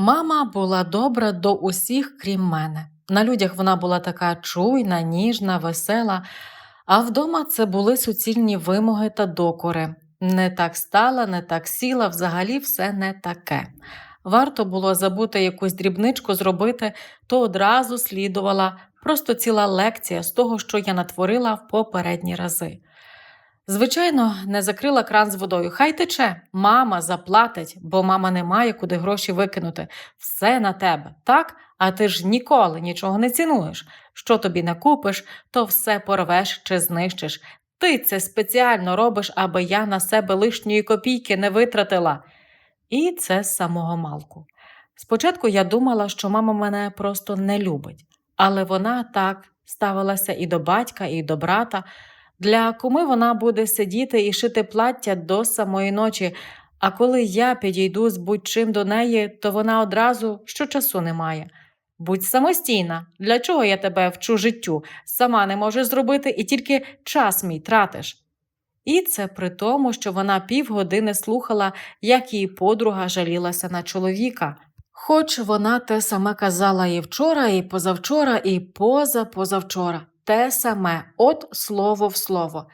Мама була добра до усіх, крім мене. На людях вона була така чуйна, ніжна, весела, а вдома це були суцільні вимоги та докори. Не так стала, не так сіла, взагалі все не таке. Варто було забути якусь дрібничку зробити, то одразу слідувала просто ціла лекція з того, що я натворила в попередні рази. Звичайно, не закрила кран з водою. Хай тече. Мама заплатить, бо мама не має куди гроші викинути. Все на тебе, так? А ти ж ніколи нічого не цінуєш. Що тобі не купиш, то все порвеш чи знищиш. Ти це спеціально робиш, аби я на себе лишньої копійки не витратила. І це з самого малку. Спочатку я думала, що мама мене просто не любить, але вона так ставилася і до батька, і до брата. Для куми вона буде сидіти і шити плаття до самої ночі, а коли я підійду з будь-чим до неї, то вона одразу що часу немає. Будь самостійна, для чого я тебе вчу життю? Сама не можеш зробити і тільки час мій тратиш. І це при тому, що вона півгодини слухала, як її подруга жалілася на чоловіка. Хоч вона те саме казала і вчора, і позавчора, і позапозавчора. Те саме, от слово в слово.